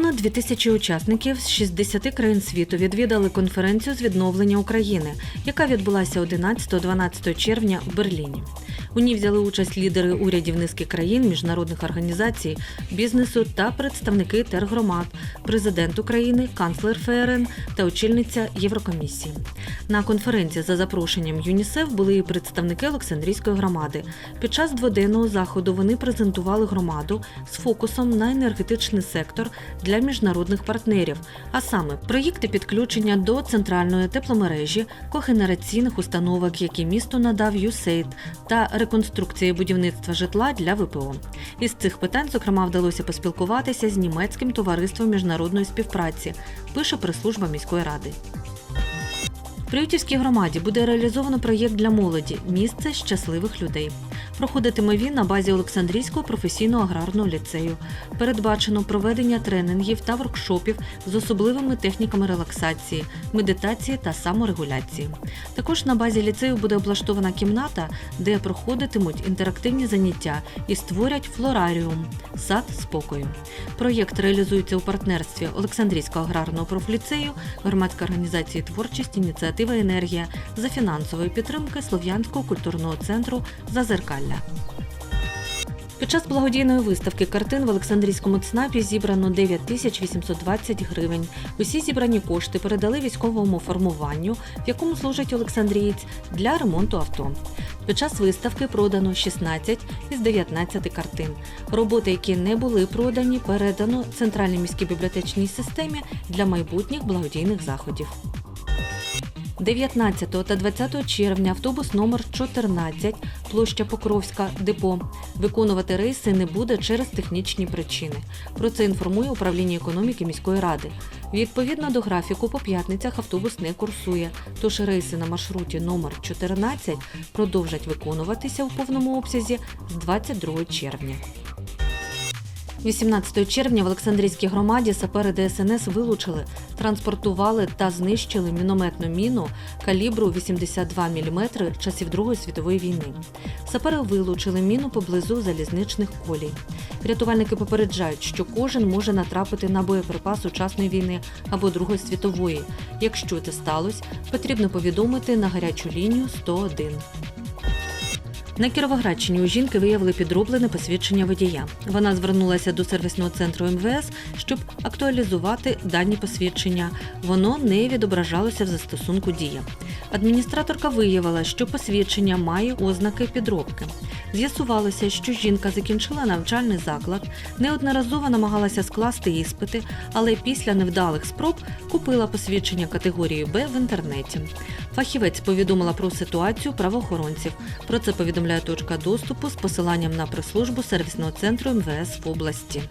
дві тисячі учасників з 60 країн світу відвідали конференцію з відновлення України, яка відбулася 11-12 червня в Берліні. У ній взяли участь лідери урядів низки країн, міжнародних організацій, бізнесу та представники тергромад, президент України, канцлер ФРН та очільниця Єврокомісії. На конференції за запрошенням ЮНІСЕФ були і представники Олександрійської громади. Під час дводенного заходу вони презентували громаду з фокусом на енергетичний сектор для міжнародних партнерів, а саме проєкти підключення до центральної тепломережі, когенераційних установок, які місто надав USAID, та реконструкції будівництва житла для ВПО. Із цих питань, зокрема, вдалося поспілкуватися з німецьким товариством міжнародної співпраці, пише прес-служба міської ради. Приютівській громаді буде реалізовано проєкт для молоді Місце щасливих людей. Проходитиме він на базі Олександрійського професійного аграрного ліцею. Передбачено проведення тренінгів та воркшопів з особливими техніками релаксації, медитації та саморегуляції. Також на базі ліцею буде облаштована кімната, де проходитимуть інтерактивні заняття і створять флораріум сад спокою. Проєкт реалізується у партнерстві Олександрійського аграрного профліцею, громадської організації творчість, ініціатива енергія за фінансової підтримки Слов'янського культурного центру Зазеркалля. Під час благодійної виставки картин в Олександрійському ЦНАПі зібрано 9 тисяч 820 гривень. Усі зібрані кошти передали військовому формуванню, в якому служить Олександрієць, для ремонту авто. Під час виставки продано 16 із 19 картин. Роботи, які не були продані, передано Центральній міській бібліотечній системі для майбутніх благодійних заходів. 19 та 20 червня автобус номер 14 площа Покровська депо виконувати рейси не буде через технічні причини. Про це інформує управління економіки міської ради. Відповідно до графіку, по п'ятницях автобус не курсує, тож рейси на маршруті номер 14 продовжать виконуватися у повному обсязі з 22 червня. 18 червня в Олександрійській громаді сапери ДСНС вилучили, транспортували та знищили мінометну міну калібру 82 мм часів Другої світової війни. Сапери вилучили міну поблизу залізничних колій. Рятувальники попереджають, що кожен може натрапити на боєприпас сучасної війни або Другої світової. Якщо це сталося, потрібно повідомити на гарячу лінію 101. На Кіровоградщині у жінки виявили підроблене посвідчення водія. Вона звернулася до сервісного центру МВС, щоб актуалізувати дані посвідчення. Воно не відображалося в застосунку дія. Адміністраторка виявила, що посвідчення має ознаки підробки. З'ясувалося, що жінка закінчила навчальний заклад, неодноразово намагалася скласти іспити, але після невдалих спроб купила посвідчення категорії Б в інтернеті. Фахівець повідомила про ситуацію правоохоронців. Про це повідомляє точка доступу з посиланням на прес-службу сервісного центру МВС в області.